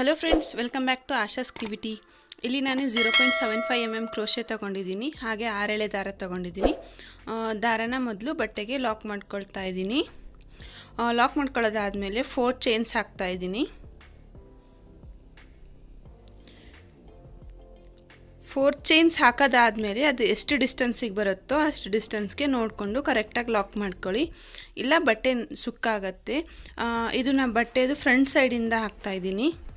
Hello friends welcome back to Asha's ಕಿವಿಟಿ ಇಲ್ಲಿ ನಾನು zero point seven five M M crochet ತೊಗೊಂಡಿದ್ದೀನಿ ಹಾಗೆ ಆರೆಳೆ ದಾರ ತೊಗೊಂಡಿದ್ದೀನಿ. ದಾರನ ಮೊದಲು ಬಟ್ಟೆಗೆ ಲಾಕ್ ಮಾಡ್ಕೊಳ್ತಾ ಇದ್ದೀನಿ. ಲಾಕ್ ಮಾಡ್ಕೊಳ್ಳೋದಾದಮೇಲೆ ಫೋರ್ ಚೈನ್ಸ್ ಹಾಕ್ತಾ ಇದ್ದೀನಿ. ಫೋರ್ ಚೈನ್ಸ್ ಹಾಕೋದಾದಮೇಲೆ ಅದು ಎಷ್ಟು ಡಿಸ್ಟೆನ್ಸಿಗೆ ಬರುತ್ತೋ ಅಷ್ಟು ಡಿಸ್ಟೆನ್ಸ್ಗೆ ನೋಡಿಕೊಂಡು ಕರೆಕ್ಟಾಗಿ ಲಾಕ್ ಮಾಡ್ಕೊಳ್ಳಿ. ಇಲ್ಲ ಬಟ್ಟೆ ಸುಕ್ಕಾಗತ್ತೆ. ಇದು ನಾನು ಬಟ್ಟೆದು ಫ್ರಂಟ್ ಸೈಡಿಂದ ಹಾಕ್ತಾ ಇದ್ದೀನಿ. ಆ,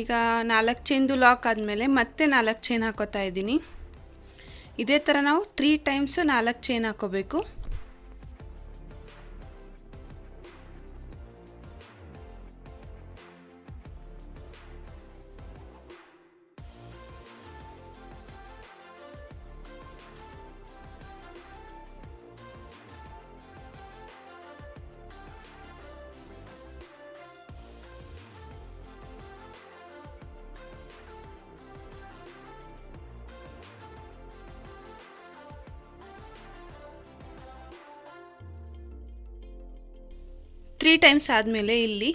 ಈಗ ನಾಲ್ಕು ಚೈನ್ದು ಲಾಕ್ ಆದಮೇಲೆ ಮತ್ತೆ ನಾಲ್ಕು ಚೈನ್ ಹಾಕೋತಾ ಇದ್ದೀನಿ. ಇದೇ ಥರ ನಾವು ತ್ರೀ ಟೈಮ್ಸ್ ನಾಲ್ಕು ಚೈನ್ ಹಾಕೋಬೇಕು. ಟೈಮ್ಸ್ ಆದಮೇಲೆ ಇಲ್ಲಿ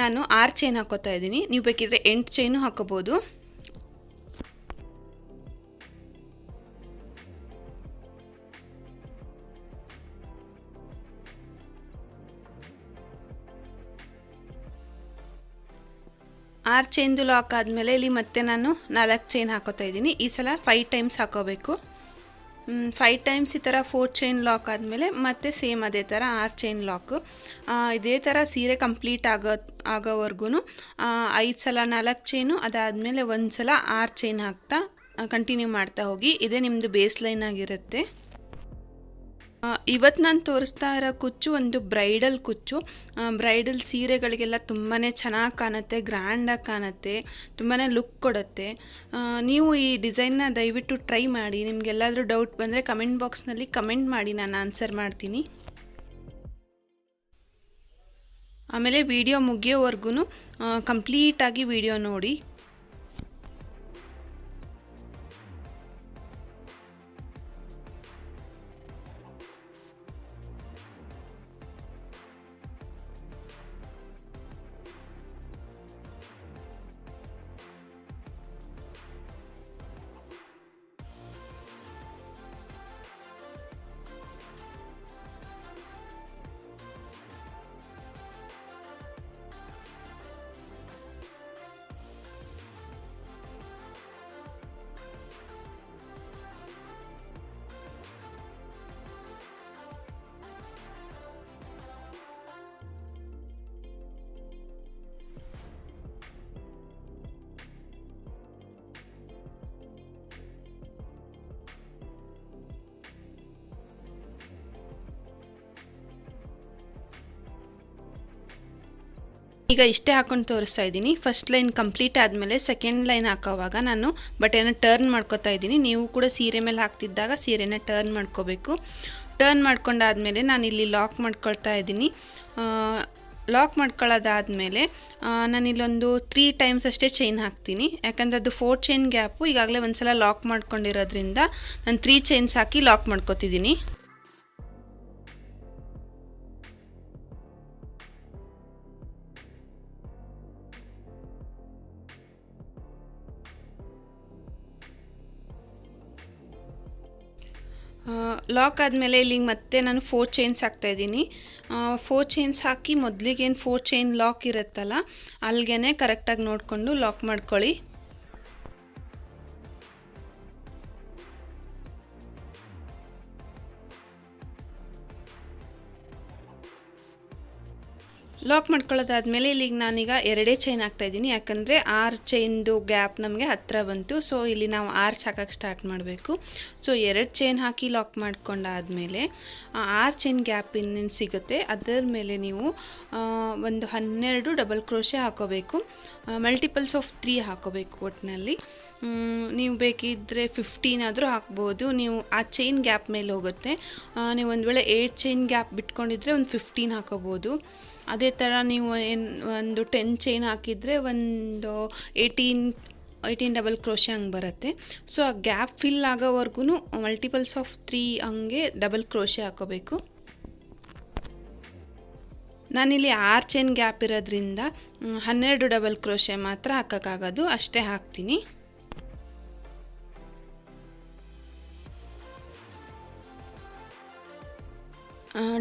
ನಾನು ಆರು ಚೈನ್ ಹಾಕೋತಾ ಇದ್ದೀನಿ. ನೀವು ಬೇಕಿದ್ರೆ ಎಂಟು ಚೈನು ಹಾಕೋಬೋದು. ಆರು ಚೈನ್ದು ಲಾಕ್ ಆದಮೇಲೆ ಇಲ್ಲಿ ಮತ್ತೆ ನಾನು ನಾಲ್ಕು ಚೈನ್ ಹಾಕೋತಾ ಇದ್ದೀನಿ. ಈ ಸಲ ಫೈವ್ ಟೈಮ್ಸ್ ಹಾಕೋಬೇಕು. ಫೈವ್ ಟೈಮ್ಸ್ ಈ ಥರ ಫೋರ್ ಚೈನ್ ಲಾಕ್ ಆದಮೇಲೆ ಮತ್ತೆ ಸೇಮ್ ಅದೇ ಥರ ಆರು ಚೈನ್ ಲಾಕು ಇದೇ ಥರ ಸೀರೆ ಕಂಪ್ಲೀಟ್ ಆಗೋ ಆಗೋವರೆಗೂ ಐದು ಸಲ ನಾಲ್ಕು ಚೈನು ಅದಾದಮೇಲೆ ಒಂದು ಸಲ ಆರು ಚೈನ್ ಹಾಕ್ತಾ ಕಂಟಿನ್ಯೂ ಮಾಡ್ತಾ ಹೋಗಿ. ಇದೇ ನಿಮ್ಮದು ಬೇಸ್ ಲೈನ್ ಆಗಿರುತ್ತೆ. ಇವತ್ತು ನಾನು ತೋರಿಸ್ತಾ ಇರೋ ಕುಚ್ಚು ಒಂದು ಬ್ರೈಡಲ್ ಕುಚ್ಚು. ಬ್ರೈಡಲ್ ಸೀರೆಗಳಿಗೆಲ್ಲ ತುಂಬಾ ಚೆನ್ನಾಗಿ ಕಾಣುತ್ತೆ ಗ್ರ್ಯಾಂಡಾಗಿ ಕಾಣುತ್ತೆ ತುಂಬಾ ಲುಕ್ ಕೊಡುತ್ತೆ. ನೀವು ಈ ಡಿಸೈನ್ನ ದಯವಿಟ್ಟು ಟ್ರೈ ಮಾಡಿ. ನಿಮಗೆಲ್ಲಾದರೂ ಡೌಟ್ ಬಂದರೆ ಕಮೆಂಟ್ ಬಾಕ್ಸ್ನಲ್ಲಿ ಕಮೆಂಟ್ ಮಾಡಿ, ನಾನು ಆನ್ಸರ್ ಮಾಡ್ತೀನಿ. ಆಮೇಲೆ ವಿಡಿಯೋ ಮುಗಿಯೋವರೆಗೂ ಕಂಪ್ಲೀಟಾಗಿ ವಿಡಿಯೋ ನೋಡಿ. ಈಗ ಇಷ್ಟೇ ಹಾಕೊಂಡು ತೋರಿಸ್ತಾ ಇದ್ದೀನಿ. ಫಸ್ಟ್ ಲೈನ್ ಕಂಪ್ಲೀಟ್ ಆದಮೇಲೆ ಸೆಕೆಂಡ್ ಲೈನ್ ಹಾಕೋವಾಗ ನಾನು ಬಟ್ಟೆನ ಟರ್ನ್ ಮಾಡ್ಕೋತಾ ಇದ್ದೀನಿ. ನೀವು ಕೂಡ ಸೀರೆ ಮೇಲೆ ಹಾಕ್ತಿದ್ದಾಗ ಸೀರೆನ ಟರ್ನ್ ಮಾಡ್ಕೋಬೇಕು. ಟರ್ನ್ ಮಾಡ್ಕೊಂಡಾದಮೇಲೆ ನಾನು ಇಲ್ಲಿ ಲಾಕ್ ಮಾಡ್ಕೊಳ್ತಾ ಇದ್ದೀನಿ. ಲಾಕ್ ಮಾಡ್ಕೊಳ್ಳೋದಾದಮೇಲೆ ನಾನು ಇಲ್ಲೊಂದು ತ್ರೀ ಟೈಮ್ಸ್ ಅಷ್ಟೇ ಚೈನ್ ಹಾಕ್ತೀನಿ. ಯಾಕಂದರೆ ಅದು ಫೋರ್ ಚೈನ್ ಗ್ಯಾಪು ಈಗಾಗಲೇ ಒಂದು ಸಲ ಲಾಕ್ ಮಾಡ್ಕೊಂಡಿರೋದ್ರಿಂದ ನಾನು ತ್ರೀ ಚೈನ್ಸ್ ಹಾಕಿ ಲಾಕ್ ಮಾಡ್ಕೋತಿದ್ದೀನಿ. ಲಾಕ್ ಆದಮೇಲೆ ಇಲ್ಲಿಗೆ ಮತ್ತೆ ನಾನು ಫೋರ್ ಚೈನ್ಸ್ ಹಾಕ್ತಾ ಇದ್ದೀನಿ. ಫೋರ್ ಚೈನ್ಸ್ ಹಾಕಿ ಮೊದಲಿಗೇನು ಫೋರ್ ಚೈನ್ ಲಾಕ್ ಇರುತ್ತಲ್ಲ ಅಲ್ಲಿಗೆ ಕರೆಕ್ಟಾಗಿ ನೋಡಿಕೊಂಡು ಲಾಕ್ ಮಾಡ್ಕೊಳ್ಳಿ. ಲಾಕ್ ಮಾಡ್ಕೊಳ್ಳೋದಾದ್ಮೇಲೆ ಇಲ್ಲಿಗೆ ನಾನೀಗ ಎರಡೇ ಚೈನ್ ಹಾಕ್ತಾ ಇದ್ದೀನಿ. ಯಾಕಂದರೆ ಆರು ಚೈನ್ದು ಗ್ಯಾಪ್ ನಮಗೆ ಹತ್ತಿರ ಬಂತು. ಸೊ ಇಲ್ಲಿ ನಾವು ಆರ್ಚ್ ಹಾಕೋಕ್ಕೆ ಸ್ಟಾರ್ಟ್ ಮಾಡಬೇಕು. ಸೊ ಎರಡು ಚೈನ್ ಹಾಕಿ ಲಾಕ್ ಮಾಡ್ಕೊಂಡಾದಮೇಲೆ ಆರು ಚೈನ್ ಗ್ಯಾಪ್ ಇನ್ನೇನು ಸಿಗುತ್ತೆ? ಅದರ ಮೇಲೆ ನೀವು ಒಂದು ಹನ್ನೆರಡು ಡಬಲ್ ಕ್ರೋಶೆ ಹಾಕೋಬೇಕು. ಮಲ್ಟಿಪಲ್ಸ್ ಆಫ್ ತ್ರೀ ಹಾಕೋಬೇಕು ಒಟ್ಟಿನಲ್ಲಿ ನೀವು ಬೇಕಿದ್ದರೆ ಫಿಫ್ಟೀನ್ ಆದರೂ ಹಾಕ್ಬೋದು. ನೀವು ಆ ಚೈನ್ ಗ್ಯಾಪ್ ಮೇಲೆ ಹೋಗುತ್ತೆ. ನೀವು ಒಂದು ವೇಳೆ ಏಯ್ಟ್ ಚೈನ್ ಗ್ಯಾಪ್ ಬಿಟ್ಕೊಂಡಿದ್ರೆ ಒಂದು ಫಿಫ್ಟೀನ್ ಹಾಕೋಬೋದು. ಅದೇ ಥರ ನೀವು ಏನು, ಒಂದು ಟೆನ್ ಚೈನ್ ಹಾಕಿದರೆ ಒಂದು ಏಯ್ಟೀನ್ ಏಯ್ಟೀನ್ ಡಬಲ್ ಕ್ರೋಶೆ ಹಂಗೆ ಬರುತ್ತೆ. ಸೊ ಆ ಗ್ಯಾಪ್ ಫಿಲ್ ಆಗೋವರೆಗೂ ಮಲ್ಟಿಪಲ್ಸ್ ಆಫ್ ತ್ರೀ ಹಂಗೆ ಡಬಲ್ ಕ್ರೋಶೆ ಹಾಕೋಬೇಕು. ನಾನಿಲ್ಲಿ ಆರು ಚೈನ್ ಗ್ಯಾಪ್ ಇರೋದ್ರಿಂದ, ಹನ್ನೆರಡು ಡಬಲ್ ಕ್ರೋಶೆ ಮಾತ್ರ ಹಾಕೋಕ್ಕಾಗೋದು, ಅಷ್ಟೇ ಹಾಕ್ತೀನಿ.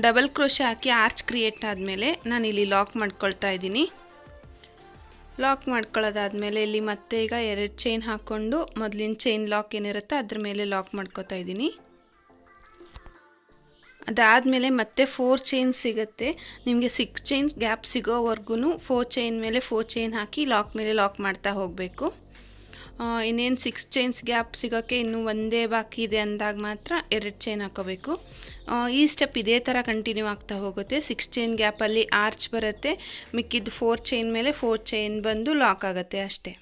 ಡಬಲ್ ಕ್ರೋಶೆ ಹಾಕಿ ಆರ್ಚ್ ಕ್ರಿಯೇಟ್ ಆದಮೇಲೆ ನಾನಿಲ್ಲಿ ಲಾಕ್ ಮಾಡ್ಕೊಳ್ತಾ ಇದ್ದೀನಿ. ಲಾಕ್ ಮಾಡ್ಕೊಳ್ಳೋದಾದಮೇಲೆ ಇಲ್ಲಿ ಮತ್ತೆ ಈಗ ಎರಡು ಚೈನ್ ಹಾಕ್ಕೊಂಡು ಮೊದಲಿನ ಚೈನ್ ಲಾಕ್ ಏನಿರುತ್ತೆ ಅದ್ರ ಮೇಲೆ ಲಾಕ್ ಮಾಡ್ಕೊತಾ ಇದ್ದೀನಿ. ಅದಾದಮೇಲೆ ಮತ್ತೆ ಫೋರ್ ಚೈನ್ ಸಿಗುತ್ತೆ. ನಿಮಗೆ ಸಿಕ್ಸ್ ಚೈನ್ಸ್ ಗ್ಯಾಪ್ ಸಿಗೋವರೆಗೂ ಫೋರ್ ಚೈನ್ ಮೇಲೆ ಫೋರ್ ಚೈನ್ ಹಾಕಿ ಲಾಕ್ ಮೇಲೆ ಲಾಕ್ ಮಾಡ್ತಾ ಹೋಗಬೇಕು. ಇನ್ನೇನು ಸಿಕ್ಸ್ ಚೈನ್ಸ್ ಗ್ಯಾಪ್ ಸಿಗೋಕ್ಕೆ ಇನ್ನೂ ಒಂದೇ ಬಾಕಿ ಇದೆ ಅಂದಾಗ ಮಾತ್ರ ಎರಡು ಚೈನ್ ಹಾಕೋಬೇಕು. ಈ ಸ್ಟೆಪ್ ಇದೇ ಥರ ಕಂಟಿನ್ಯೂ ಆಗ್ತಾ ಹೋಗುತ್ತೆ. ಸಿಕ್ಸ್ ಚೈನ್ ಗ್ಯಾಪಲ್ಲಿ ಆರ್ಚ್ ಬರುತ್ತೆ. ಮಿಕ್ಕಿದ್ದು ಫೋರ್ ಚೈನ್ ಮೇಲೆ ಫೋರ್ ಚೈನ್ ಬಂದು ಲಾಕ್ ಆಗುತ್ತೆ ಅಷ್ಟೇ.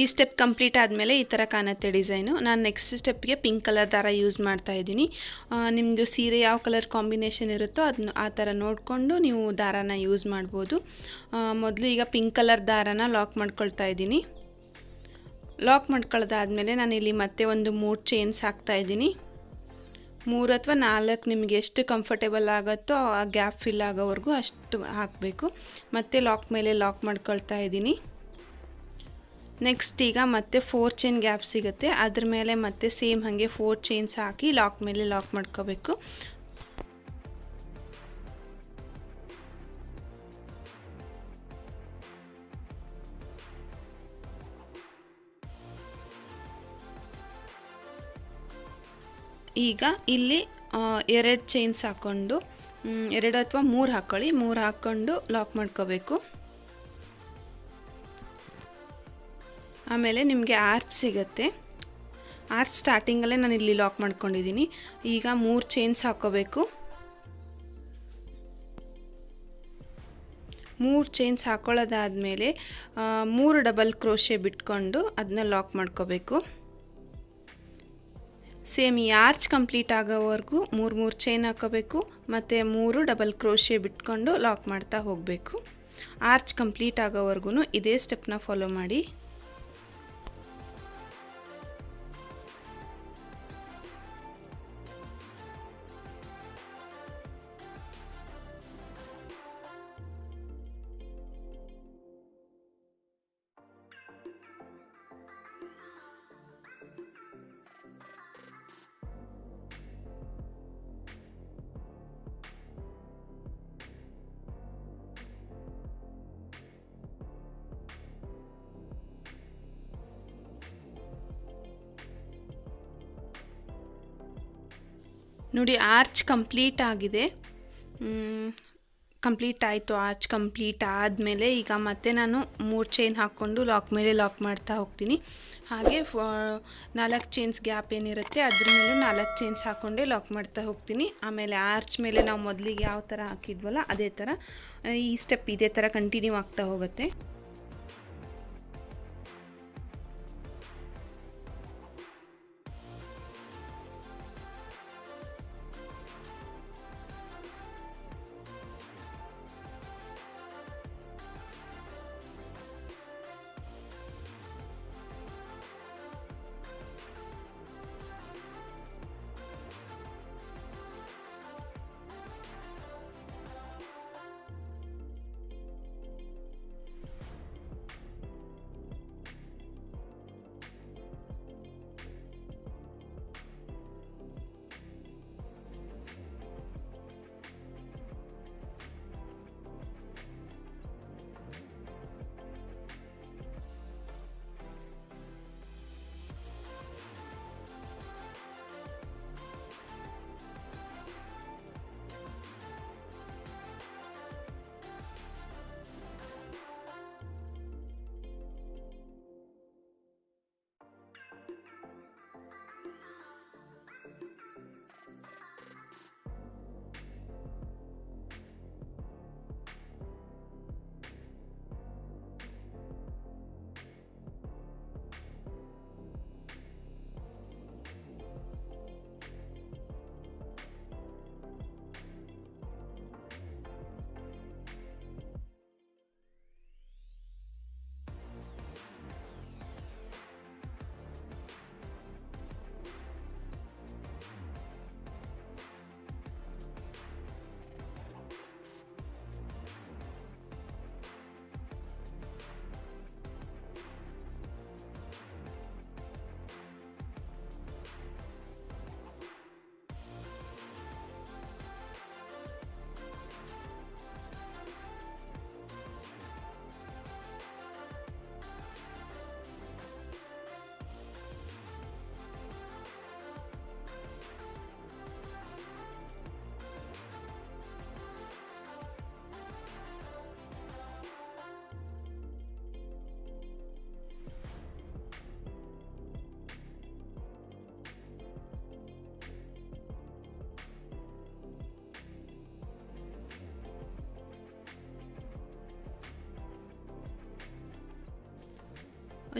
ಈ ಸ್ಟೆಪ್ ಕಂಪ್ಲೀಟ್ ಆದಮೇಲೆ ಈ ಥರ ಕಾಣುತ್ತೆ ಡಿಸೈನು ನಾನು ನೆಕ್ಸ್ಟ್ ಸ್ಟೆಪ್ಗೆ ಪಿಂಕ್ ಕಲರ್ ದಾರ ಯೂಸ್ ಮಾಡ್ತಾ ಇದ್ದೀನಿ. ನಿಮ್ಮದು ಸೀರೆ ಯಾವ ಕಲರ್ ಕಾಂಬಿನೇಷನ್ ಇರುತ್ತೋ ಅದನ್ನ ಆ ಥರ ನೋಡಿಕೊಂಡು ನೀವು ದಾರಾನ ಯೂಸ್ ಮಾಡ್ಬೋದು. ಮೊದಲು ಈಗ ಪಿಂಕ್ ಕಲರ್ ದಾರಾನ ಲಾಕ್ ಮಾಡ್ಕೊಳ್ತಾ ಇದ್ದೀನಿ. ಲಾಕ್ ಮಾಡ್ಕೊಳ್ಳೋದಾದಮೇಲೆ ನಾನು ಇಲ್ಲಿ ಮತ್ತೆ ಒಂದು ಮೂರು ಚೈನ್ಸ್ ಹಾಕ್ತಾ ಇದ್ದೀನಿ. ಮೂರು ಅಥವಾ ನಾಲ್ಕು ನಿಮಗೆ ಎಷ್ಟು ಕಂಫರ್ಟೇಬಲ್ ಆಗುತ್ತೋ ಆ ಗ್ಯಾಪ್ ಫಿಲ್ ಆಗೋವರೆಗೂ ಅಷ್ಟು ಹಾಕಬೇಕು. ಮತ್ತೆ ಲಾಕ್ ಮೇಲೆ ಲಾಕ್ ಮಾಡ್ಕೊಳ್ತಾ ಇದ್ದೀನಿ. ನೆಕ್ಸ್ಟ್ ಈಗ ಮತ್ತೆ ಫೋರ್ ಚೈನ್ ಗ್ಯಾಪ್ ಸಿಗುತ್ತೆ. ಅದ್ರ ಮೇಲೆ ಮತ್ತೆ ಸೇಮ್ ಹಾಗೆ ಫೋರ್ ಚೈನ್ಸ್ ಹಾಕಿ ಲಾಕ್ ಮೇಲೆ ಲಾಕ್ ಮಾಡ್ಕೋಬೇಕು. ಈಗ ಇಲ್ಲಿ ಎರಡು ಚೈನ್ಸ್ ಹಾಕ್ಕೊಂಡು ಎರಡು ಅಥವಾ ಮೂರು ಹಾಕ್ಕೊಳ್ಳಿ ಮೂರು ಹಾಕ್ಕೊಂಡು ಲಾಕ್ ಮಾಡ್ಕೋಬೇಕು. ಆಮೇಲೆ ನಿಮಗೆ ಆರ್ಚ್ ಸಿಗುತ್ತೆ. ಆರ್ಚ್ ಸ್ಟಾರ್ಟಿಂಗಲ್ಲೇ ನಾನು ಇಲ್ಲಿ ಲಾಕ್ ಮಾಡ್ಕೊಂಡಿದ್ದೀನಿ. ಈಗ ಮೂರು ಚೈನ್ಸ್ ಹಾಕ್ಕೋಬೇಕು ಮೂರು ಚೈನ್ಸ್ ಹಾಕ್ಕೊಳ್ಳೋದಾದಮೇಲೆ ಮೂರು ಡಬಲ್ ಕ್ರೋಶೆ ಬಿಟ್ಕೊಂಡು ಅದನ್ನ ಲಾಕ್ ಮಾಡ್ಕೋಬೇಕು. ಸೇಮ್ ಈ ಆರ್ಚ್ ಕಂಪ್ಲೀಟ್ ಆಗೋವರೆಗೂ ಮೂರು ಮೂರು ಚೈನ್ ಹಾಕೋಬೇಕು. ಮತ್ತು ಮೂರು ಡಬಲ್ ಕ್ರೋಶೆ ಬಿಟ್ಕೊಂಡು ಲಾಕ್ ಮಾಡ್ತಾ ಹೋಗಬೇಕು. ಆರ್ಚ್ ಕಂಪ್ಲೀಟ್ ಆಗೋವರೆಗೂ ಇದೇ ಸ್ಟೆಪ್ನ ಫಾಲೋ ಮಾಡಿ. ನೋಡಿ ಆರ್ಚ್ ಕಂಪ್ಲೀಟ್ ಆಗಿದೆ. ಕಂಪ್ಲೀಟ್ ಆಯಿತು. ಆರ್ಚ್ ಕಂಪ್ಲೀಟ್ ಆದಮೇಲೆ ಈಗ ಮತ್ತೆ ನಾನು ಮೂರು ಚೈನ್ ಹಾಕ್ಕೊಂಡು ಲಾಕ್ ಮೇಲೆ ಲಾಕ್ ಮಾಡ್ತಾ ಹೋಗ್ತೀನಿ. ಹಾಗೆ ನಾಲ್ಕು ಚೈನ್ಸ್ ಗ್ಯಾಪ್ ಏನಿರುತ್ತೆ, ಅದ್ರ ಮೇಲೆ ನಾಲ್ಕು ಚೈನ್ಸ್ ಹಾಕ್ಕೊಂಡೇ ಲಾಕ್ ಮಾಡ್ತಾ ಹೋಗ್ತೀನಿ. ಆಮೇಲೆ ಆರ್ಚ್ ಮೇಲೆ ನಾವು ಮೊದಲಿಗೆ ಯಾವ ಥರ ಹಾಕಿದ್ವಲ್ಲ, ಅದೇ ಥರ ಈ ಸ್ಟೆಪ್ ಇದೇ ಥರ ಕಂಟಿನ್ಯೂ ಆಗ್ತಾ ಹೋಗುತ್ತೆ.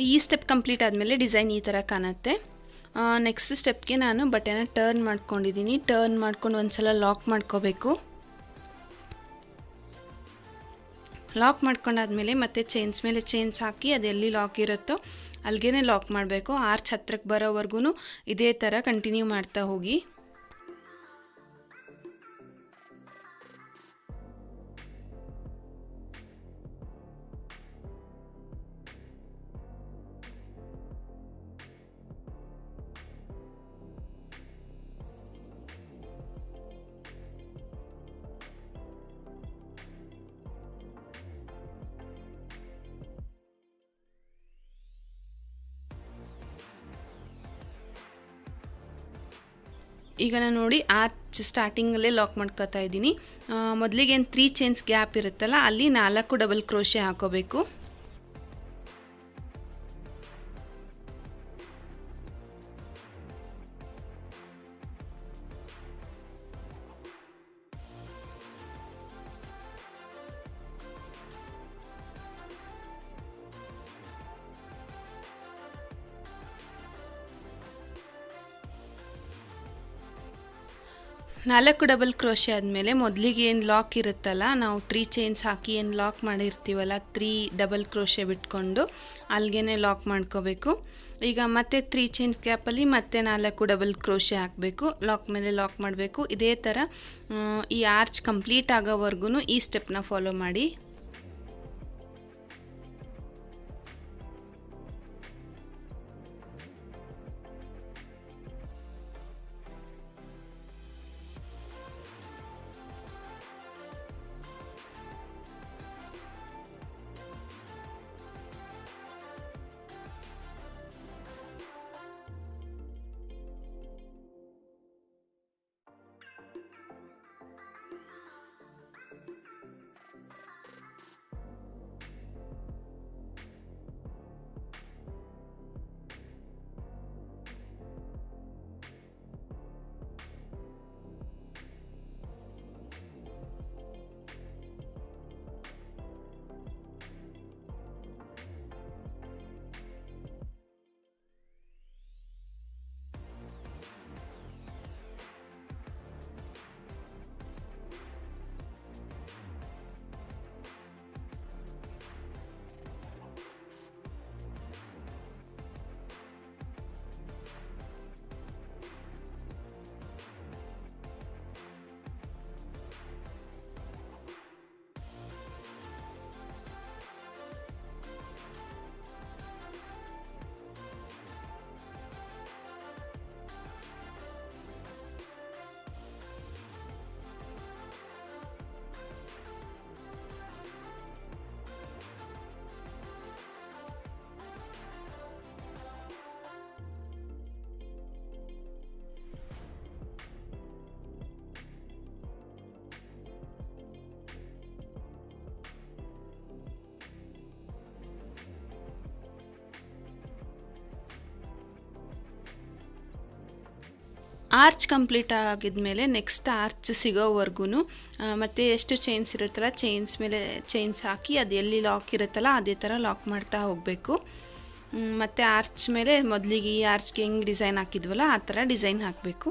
ಈ ಸ್ಟೆಪ್ ಕಂಪ್ಲೀಟ್ ಆದಮೇಲೆ ಡಿಸೈನ್ ಈ ಥರ ಕಾಣುತ್ತೆ. ನೆಕ್ಸ್ಟ್ ಸ್ಟೆಪ್ಗೆ ನಾನು ಬಟ್ಟೆನ ಟರ್ನ್ ಮಾಡ್ಕೊಂಡಿದ್ದೀನಿ ಟರ್ನ್ ಮಾಡ್ಕೊಂಡು ಒಂದು ಸಲ ಲಾಕ್ ಮಾಡ್ಕೋಬೇಕು. ಲಾಕ್ ಮಾಡ್ಕೊಂಡಾದ್ಮೇಲೆ ಮತ್ತೆ ಚೈನ್ಸ್ ಮೇಲೆ ಚೈನ್ಸ್ ಹಾಕಿ ಅದೆಲ್ಲಿ ಲಾಕ್ ಇರುತ್ತೋ ಅಲ್ಲಿಗೆ ಲಾಕ್ ಮಾಡಬೇಕು. ಆರ್ಚ್ ಹತ್ರಕ್ಕೆ ಬರೋವರೆಗೂ ಇದೇ ಥರ ಕಂಟಿನ್ಯೂ ಮಾಡ್ತಾ ಹೋಗಿ. ಈಗ ನಾನು ನೋಡಿ ಆ ಸ್ಟಾರ್ಟಿಂಗಲ್ಲೇ ಲಾಕ್ ಮಾಡ್ಕೋತಾ ಇದ್ದೀನಿ. ಮೊದಲಿಗೆ ಏನು ತ್ರೀ ಚೈನ್ಸ್ ಗ್ಯಾಪ್ ಇರುತ್ತಲ್ಲ, ಅಲ್ಲಿ ನಾಲ್ಕು ಡಬಲ್ ಕ್ರೋಶೆ ಹಾಕೋಬೇಕು. ನಾಲ್ಕು ಡಬಲ್ ಕ್ರೋಶೆ ಆದಮೇಲೆ ಮೊದಲಿಗೆ ಏನು ಲಾಕ್ ಇರುತ್ತಲ್ಲ, ನಾವು ತ್ರೀ ಚೈನ್ಸ್ ಹಾಕಿ ಏನು ಲಾಕ್ ಮಾಡಿರ್ತೀವಲ್ಲ ತ್ರೀ ಡಬಲ್ ಕ್ರೋಶೆ ಬಿಟ್ಕೊಂಡು ಅಲ್ಲಿಗೆ ಲಾಕ್ ಮಾಡ್ಕೋಬೇಕು. ಈಗ ಮತ್ತೆ ತ್ರೀ ಚೈನ್ಸ್ ಕ್ಯಾಪಲ್ಲಿ ಮತ್ತೆ ನಾಲ್ಕು ಡಬಲ್ ಕ್ರೋಶೆ ಹಾಕಬೇಕು ಲಾಕ್ ಮೇಲೆ ಲಾಕ್ ಮಾಡಬೇಕು. ಇದೇ ಥರ ಈ ಆರ್ಚ್ ಕಂಪ್ಲೀಟ್ ಆಗೋವರೆಗೂ ಈ ಸ್ಟೆಪ್ನ ಫಾಲೋ ಮಾಡಿ ಆರ್ಚ್ ಕಂಪ್ಲೀಟ್ ಆಗಿದ್ಮೇಲೆ ನೆಕ್ಸ್ಟ್ ಆರ್ಚ್ ಸಿಗೋವರೆಗೂ ಮತ್ತು ಎಷ್ಟು ಚೈನ್ಸ್ ಇರುತ್ತಲ್ಲ ಚೈನ್ಸ್ ಮೇಲೆ ಚೈನ್ಸ್ ಹಾಕಿ ಅದು ಎಲ್ಲಿ ಲಾಕ್ ಇರುತ್ತಲ್ಲ, ಅದೇ ಥರ ಲಾಕ್ ಮಾಡ್ತಾ ಹೋಗಬೇಕು. ಮತ್ತು ಆರ್ಚ್ ಮೇಲೆ ಮೊದಲಿಗೆ ಈ ಆರ್ಚ್ಗೆ ಹೆಂಗೆ ಡಿಸೈನ್ ಹಾಕಿದ್ವಲ್ಲ, ಆ ಥರ ಡಿಸೈನ್ ಹಾಕಬೇಕು.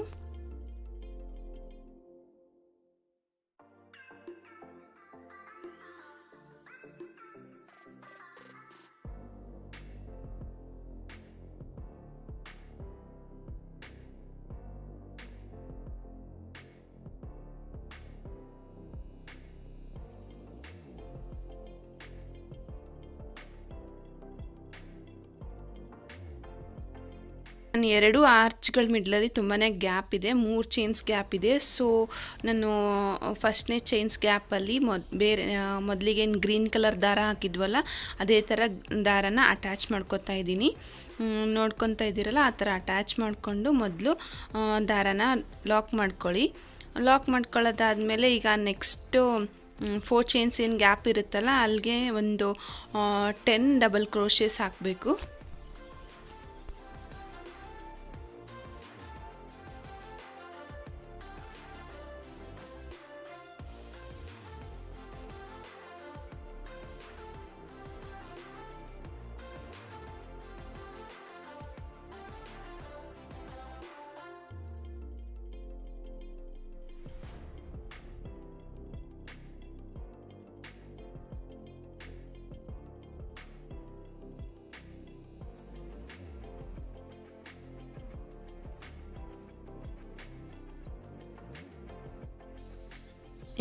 ನಾನು ಎರಡು ಆರ್ಚ್ಗಳ ಮಿಡ್ಲಲ್ಲಿ ತುಂಬಾ ಗ್ಯಾಪ್ ಇದೆ, ಮೂರು ಚೈನ್ಸ್ ಗ್ಯಾಪ್ ಇದೆ. ಸೊ, ನಾನು ಫಸ್ಟ್ನೇ ಚೈನ್ಸ್ ಗ್ಯಾಪಲ್ಲಿ ಮೊದ್, ಬೇರೆ ಮೊದಲಿಗೇನು ಗ್ರೀನ್ ಕಲರ್ ದಾರ ಹಾಕಿದ್ವಲ್ಲ, ಅದೇ ಥರ ದಾರನ ಅಟ್ಯಾಚ್ ಮಾಡ್ಕೊತಾ ಇದ್ದೀನಿ. ನೋಡ್ಕೊತಾ ಇದ್ದೀರಲ್ಲ, ಆ ಥರ ಅಟ್ಯಾಚ್ ಮಾಡಿಕೊಂಡು ಮೊದಲು ದಾರನ ಲಾಕ್ ಮಾಡ್ಕೊಳ್ಳಿ. ಲಾಕ್ ಮಾಡ್ಕೊಳ್ಳೋದಾದಮೇಲೆ ಈಗ ನೆಕ್ಸ್ಟು ಫೋರ್ ಚೈನ್ಸ್ ಏನು ಗ್ಯಾಪ್ ಇರುತ್ತಲ್ಲ ಅಲ್ಲಿಗೆ ಒಂದು ಟೆನ್ ಡಬಲ್ ಕ್ರೋಶೇಸ್ ಹಾಕಬೇಕು.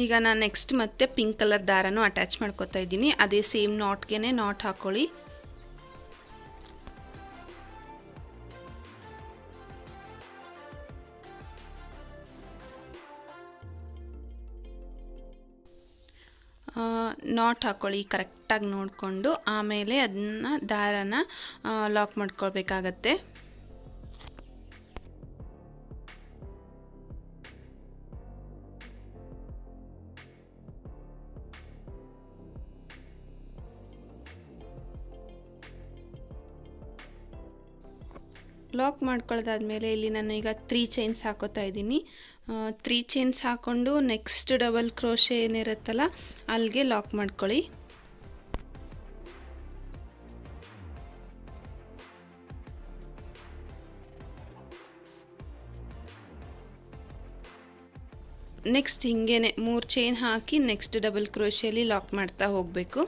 ಈಗ ನಾನು ನೆಕ್ಸ್ಟ್ ಮತ್ತೆ ಪಿಂಕ್ ಕಲರ್ ದಾರನೂ ಅಟ್ಯಾಚ್ ಮಾಡ್ಕೋತಾ ಇದ್ದೀನಿ. ಅದೇ ಸೇಮ್ ನಾಟ್ಗೆ ನಾಟ್ ಹಾಕೊಳ್ಳಿ. ನಾಟ್ ಹಾಕ್ಕೊಳ್ಳಿ ಕರೆಕ್ಟಾಗಿ ನೋಡಿಕೊಂಡು ಆಮೇಲೆ ಅದನ್ನ ದಾರನ ಲಾಕ್ ಮಾಡ್ಕೊಳ್ಬೇಕಾಗತ್ತೆ. ಲಾಕ್ ಮಾಡ್ಕೊಳ್ಳೋದಾದ್ಮೇಲೆ ಇಲ್ಲಿ ನಾನು ಈಗ ತ್ರೀ ಚೈನ್ಸ್ ಹಾಕೋತಾ ಇದ್ದೀನಿ. ತ್ರೀ ಚೈನ್ಸ್ ಹಾಕ್ಕೊಂಡು ನೆಕ್ಸ್ಟ್ ಡಬಲ್ ಕ್ರೋಶೆ ಏನಿರುತ್ತಲ್ಲ ಅಲ್ಲಿಗೆ ಲಾಕ್ ಮಾಡ್ಕೊಳ್ಳಿ. ನೆಕ್ಸ್ಟ್ ಹಿಂಗೇನೆ ಮೂರು ಚೈನ್ ಹಾಕಿ ನೆಕ್ಸ್ಟ್ ಡಬಲ್ ಕ್ರೋಶಿಯಲ್ಲಿ ಲಾಕ್ ಮಾಡ್ತಾ ಹೋಗಬೇಕು.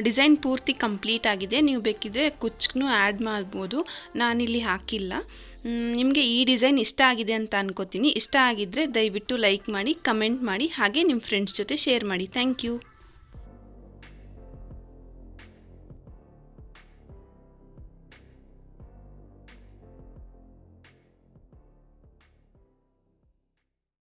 ಡಿಸೈನ್ ಪೂರ್ತಿ ಕಂಪ್ಲೀಟ್ ಆಗಿದೆ. ನೀವು ಬೇಕಿದ್ರೆ ಕುಚ್ಚನ್ನು ಆ್ಯಡ್ ಮಾಡ್ಬೋದು. ನಾನಿಲ್ಲಿ ಹಾಕಿಲ್ಲ. ನಿಮಗೆ ಈ ಡಿಸೈನ್ ಇಷ್ಟ ಆಗಿದೆ ಅಂತ ಅನ್ಕೋತೀನಿ. ಇಷ್ಟ ಆಗಿದ್ದರೆ ದಯವಿಟ್ಟು ಲೈಕ್ ಮಾಡಿ, ಕಮೆಂಟ್ ಮಾಡಿ, ಹಾಗೆ ನಿಮ್ಮ ಫ್ರೆಂಡ್ಸ್ ಜೊತೆ ಶೇರ್ ಮಾಡಿ. Thank you.